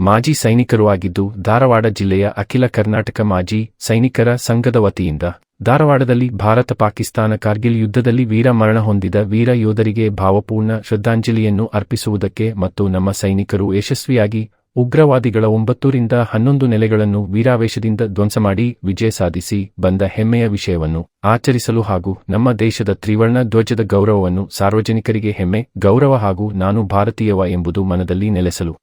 ಮಾಜಿ ಸೈನಿಕರು ಆಗಿದ್ದು ಧಾರವಾಡ ಜಿಲ್ಲೆಯ ಅಖಿಲ ಕರ್ನಾಟಕ ಮಾಜಿ ಸೈನಿಕರ ಸಂಘದ ವತಿಯಿಂದ ಧಾರವಾಡದಲ್ಲಿ ಭಾರತ ಪಾಕಿಸ್ತಾನ ಕಾರ್ಗಿಲ್ ಯುದ್ಧದಲ್ಲಿ ವೀರ ಮರಣ ಹೊಂದಿದ ವೀರ ಯೋಧರಿಗೆ ಭಾವಪೂರ್ಣ ಶ್ರದ್ಧಾಂಜಲಿಯನ್ನು ಅರ್ಪಿಸುವುದಕ್ಕೆ ಮತ್ತು ನಮ್ಮ ಸೈನಿಕರು ಯಶಸ್ವಿಯಾಗಿ ಉಗ್ರವಾದಿಗಳ ಒಂಬತ್ತರಿಂದ ಹನ್ನೊಂದು ನೆಲೆಗಳನ್ನು ವೀರಾವೇಶದಿಂದ ಧ್ವಂಸ ಮಾಡಿ ವಿಜಯ ಸಾಧಿಸಿ ಬಂದ ಹೆಮ್ಮೆಯ ವಿಷಯವನ್ನು ಆಚರಿಸಲು ಹಾಗೂ ನಮ್ಮ ದೇಶದ ತ್ರಿವರ್ಣ ಧ್ವಜದ ಗೌರವವನ್ನು ಸಾರ್ವಜನಿಕರಿಗೆ ಹೆಮ್ಮೆ, ಗೌರವ ಹಾಗೂ ನಾನು ಭಾರತೀಯವ ಎಂಬುದು ಮನದಲ್ಲಿ ನೆಲೆಸಲು.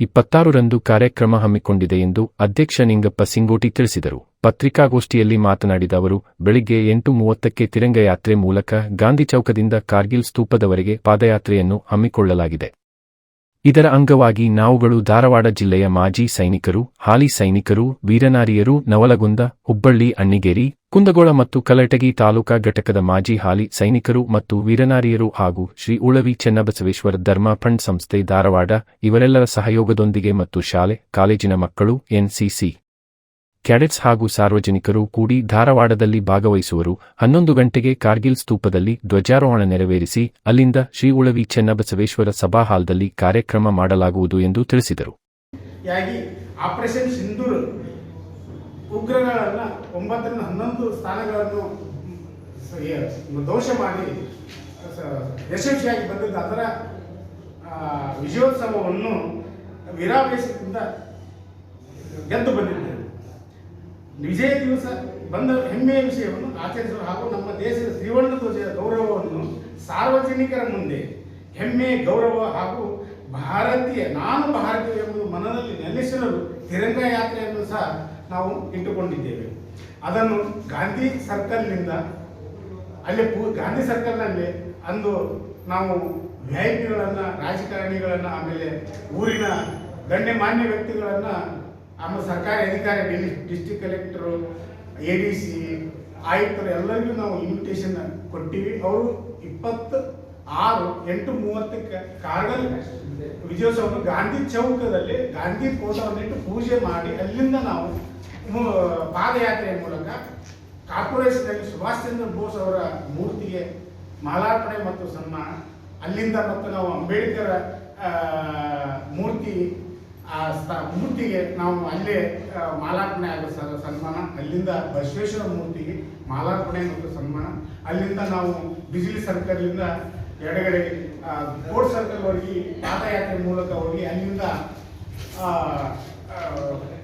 ಇಪ್ಪತ್ತಾರರಂದು ಕಾರ್ಯಕ್ರಮ ಹಮ್ಮಿಕೊಂಡಿದೆ ಎಂದು ಅಧ್ಯಕ್ಷ ನಿಂಗಪ್ಪ ಸಿಂಗೋಟಿ ತಿಳಿಸಿದರು. ಪತ್ರಿಕಾಗೋಷ್ಠಿಯಲ್ಲಿ ಮಾತನಾಡಿದ ಅವರು, ಬೆಳಿಗ್ಗೆ ಎಂಟು ಮೂವತ್ತಕ್ಕೆ ತಿರಂಗಯಾತ್ರೆ ಮೂಲಕ ಗಾಂಧಿ ಚೌಕದಿಂದ ಕಾರ್ಗಿಲ್ ಸ್ತೂಪದವರೆಗೆ ಪಾದಯಾತ್ರೆಯನ್ನು ಹಮ್ಮಿಕೊಳ್ಳಲಾಗಿದೆ. ಇದರ ಅಂಗವಾಗಿ ನಾವುಗಳು ಧಾರವಾಡ ಜಿಲ್ಲೆಯ ಮಾಜಿ ಸೈನಿಕರು, ಹಾಲಿ ಸೈನಿಕರು, ವೀರನಾರಿಯರು, ನವಲಗುಂದ, ಹುಬ್ಬಳ್ಳಿ, ಅಣ್ಣಿಗೇರಿ, ಕುಂದಗೋಳ ಮತ್ತು ಕಲಟಗಿ ತಾಲೂಕಾ ಘಟಕದ ಮಾಜಿ ಹಾಲಿ ಸೈನಿಕರು ಮತ್ತು ವೀರನಾರಿಯರು ಹಾಗೂ ಶ್ರೀ ಉಳವಿ ಚೆನ್ನಬಸವೇಶ್ವರ ಧರ್ಮ ಫಂಡ್ ಸಂಸ್ಥೆ ಧಾರವಾಡ ಇವರೆಲ್ಲರ ಸಹಯೋಗದೊಂದಿಗೆ ಮತ್ತು ಶಾಲೆ, ಕಾಲೇಜಿನ ಮಕ್ಕಳು, ಎನ್ಸಿಸಿ. ಕ್ಯಾಡೆಟ್ಸ್ ಹಾಗೂ ಸಾರ್ವಜನಿಕರು ಕೂಡಿ ಧಾರವಾಡದಲ್ಲಿ ಭಾಗವಹಿಸುವರು. ಹನ್ನೊಂದು ಗಂಟೆಗೆ ಕಾರ್ಗಿಲ್ ಸ್ತೂಪದಲ್ಲಿ ಧ್ವಜಾರೋಹಣ ನೆರವೇರಿಸಿ, ಅಲ್ಲಿಂದ ಶ್ರೀ ಉಳವಿ ಚೆನ್ನಬಸವೇಶ್ವರ ಸಭಾ ಹಾಲ್ದಲ್ಲಿ ಕಾರ್ಯಕ್ರಮ ಮಾಡಲಾಗುವುದು ಎಂದು ತಿಳಿಸಿದರು. ಆಪರೇಷನ್ ಸಿಂಧೂರ್ ಉಗ್ರಗಳನ್ನು ಒಂಬತ್ತರಿಂದ ಹನ್ನೊಂದು ಸ್ಥಾನಗಳನ್ನು ದೋಷ ಮಾಡಿ ಯಶಸ್ವಿಯಾಗಿ ಬಂದದ್ದು ಅದರ ವಿಜಯೋತ್ಸವವನ್ನು ವೀರಾವೇಶದಿಂದ ಗೆದ್ದು ಬಂದಿದ್ದೇವೆ ವಿಜಯ ದಿವಸ ಬಂದ ಹೆಮ್ಮೆಯ ವಿಷಯವನ್ನು ಆಚರಿಸಲು ಹಾಗೂ ನಮ್ಮ ದೇಶದ ತ್ರಿವರ್ಣ ಧ್ವಜದ ಗೌರವವನ್ನು ಸಾರ್ವಜನಿಕರ ಮುಂದೆ ಹೆಮ್ಮೆ, ಗೌರವ ಹಾಗೂ ಭಾರತೀಯ, ನಾನು ಭಾರತೀಯ ಎಂಬುದು ಮನದಲ್ಲಿ ನೆಲೆಸಲು ತಿರಂಗ ಯಾತ್ರೆಯನ್ನು ಸಹ ನಾವು ಇಟ್ಟುಕೊಂಡಿದ್ದೇವೆ. ಅದನ್ನು ಗಾಂಧಿ ಸರ್ಕಲ್ನಿಂದ ಅಲ್ಲಿ ಪೂ, ಗಾಂಧಿ ಸರ್ಕಲ್ನಲ್ಲಿ ಅಂದು ನಾವು ವಿ ಐ ಪಿಗಳನ್ನು ರಾಜಕಾರಣಿಗಳನ್ನು, ಆಮೇಲೆ ಊರಿನ ಗಣ್ಯಮಾನ್ಯ ವ್ಯಕ್ತಿಗಳನ್ನು ಆಮೇಲೆ ಸರ್ಕಾರಿ ಅಧಿಕಾರಿ district collector A D C ಆಯುಕ್ತರು ಎಲ್ಲರಿಗೂ ನಾವು ಇನ್ವಿಟೇಷನ್ ಕೊಟ್ಟಿವಿ. ಅವರು ಇಪ್ಪತ್ತು ಆರು ಎಂಟು ಮೂವತ್ತಕ್ಕೆ ಕಾರ್ಡಲ್ಲಿ ವಿಜಯೋತ್ಸವ ಗಾಂಧಿ ಚೌಕದಲ್ಲಿ, ಗಾಂಧಿ ಫೋಟೋವನ್ನಿಟ್ಟು ಪೂಜೆ ಮಾಡಿ, ಅಲ್ಲಿಂದ ನಾವು ಪಾದಯಾತ್ರೆಯ ಮೂಲಕ ಕಾರ್ಪೊರೇಷನಲ್ಲಿ ಸುಭಾಷ್ ಚಂದ್ರ ಬೋಸ್ ಅವರ ಮೂರ್ತಿಗೆ ಮಾಲಾರ್ಪಣೆ ಮತ್ತು ಸನ್ಮಾನ, ಅಲ್ಲಿಂದ ಮತ್ತು ನಾವು ಅಂಬೇಡ್ಕರ್ ಮೂರ್ತಿ ಆ ಮೂರ್ತಿಗೆ ನಾವು ಅಲ್ಲೇ ಮಾಲಾರ್ಪಣೆ ಆಗೋ ಸನ್ಮಾನ, ಅಲ್ಲಿಂದ ಬಸವೇಶ್ವರ ಮೂರ್ತಿಗೆ ಮಾಲಾರ್ಪಣೆ ಮತ್ತು ಸನ್ಮಾನ, ಅಲ್ಲಿಂದ ನಾವು ಬಿಜಿಲಿ ಸರ್ಕಲ್ನಿಂದ ಎಡಗಡೆ ಕೋರ್ಟ್ ಹೋಗಿ ಪಾದಯಾತ್ರೆ ಮೂಲಕ ಹೋಗಿ ಅಲ್ಲಿಂದ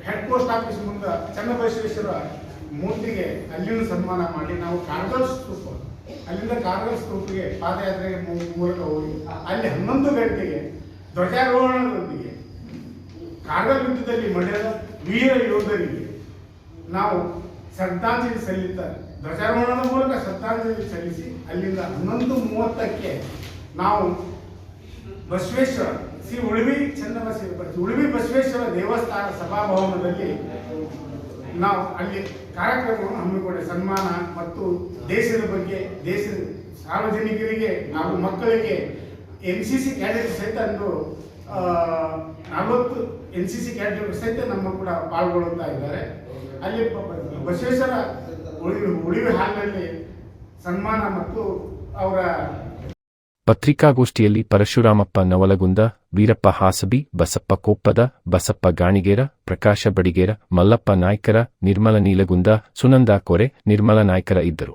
ಹೆಡ್ ಪೋಸ್ಟ್ ಆಫೀಸ್ ಮುಂದೆ ಚನ್ನಬಸವೇಶ್ವರ ಮೂರ್ತಿಗೆ ಅಲ್ಲಿಂದ ಸನ್ಮಾನ ಮಾಡಿ ನಾವು ಕಾರ್ಗಲ್ ಸ್ತೂಪ, ಅಲ್ಲಿಂದ ಕಾರ್ಗಲ್ ಸ್ತೂಪಿಗೆ ಪಾದಯಾತ್ರೆಗೆ ಮೂ- ಮೂಲಕ ಹೋಗಿ, ಅಲ್ಲಿ ಹನ್ನೊಂದು ಗಂಟೆಗೆ ಧ್ವಜಾರೋಹಣದೊಂದಿಗೆ ಕಾರ್ಗಲ್ ಮಂಡ್ಯದ ವೀರ ಯೋಧರಿಗೆ ನಾವು ಶ್ರದ್ಧಾಂಜಲಿ ಸಲ್ಲಿತಾರೆ ಧ್ವಜಾರೋಹಣದ ಮೂಲಕ ಶ್ರದ್ಧಾಂಜಲಿ ಸಲ್ಲಿಸಿ ಅಲ್ಲಿಂದ ಹನ್ನೊಂದು ಮೂವತ್ತಕ್ಕೆ ನಾವು ಬಸವೇಶ್ವರ, ಶ್ರೀ ಉಳಿವಿ ಚನ್ನಬಸವೇಶ್ವರ ಉಳಿವಿ ಬಸವೇಶ್ವರ ದೇವಸ್ಥಾನ ಸಭಾಭವನದಲ್ಲಿ ನಾವು ಅಲ್ಲಿ ಕಾರ್ಯಕ್ರಮವನ್ನು ಹಮ್ಮಿಕೊಂಡೆ. ಸನ್ಮಾನ ಮತ್ತು ದೇಶದ ಬಗ್ಗೆ, ದೇಶದ ಸಾರ್ವಜನಿಕರಿಗೆ ನಾವು ಮಕ್ಕಳಿಗೆ ಎನ್ ಸಿ ಸಿ ಕ್ಯಾಡೆಟ್ ಸಹಿತ ಅಂದು ನಲವತ್ತು ಎನ್ ಸಿ ಸಿ ಕ್ಯಾಡೆಟ್ ಸಹಿತ ನಮ್ಮ ಕೂಡ ಪಾಲ್ಗೊಳ್ಳುತ್ತಾ ಇದ್ದಾರೆ. ಅಲ್ಲಿ ಬಸವೇಶ್ವರ ಉಳಿವಿ ಹಾಲ್ನಲ್ಲಿ ಸನ್ಮಾನ ಮತ್ತು ಅವರ ಪತ್ರಿಕಾಗೋಷ್ಠಿಯಲ್ಲಿ ಪರಶುರಾಮಪ್ಪ ನವಲಗುಂದ, ವೀರಪ್ಪ ಹಾಸಬಿ, ಬಸಪ್ಪ ಕೊಪ್ಪದ, ಬಸಪ್ಪ ಗಾಣಿಗೇರ, ಪ್ರಕಾಶ ಬಡಿಗೇರ, ಮಲ್ಲಪ್ಪ ನಾಯ್ಕರ, ನಿರ್ಮಲ ನೀಲಗುಂದ, ಸುನಂದ ಕೊರೆ, ನಿರ್ಮಲ ನಾಯ್ಕರ ಇದ್ದರು.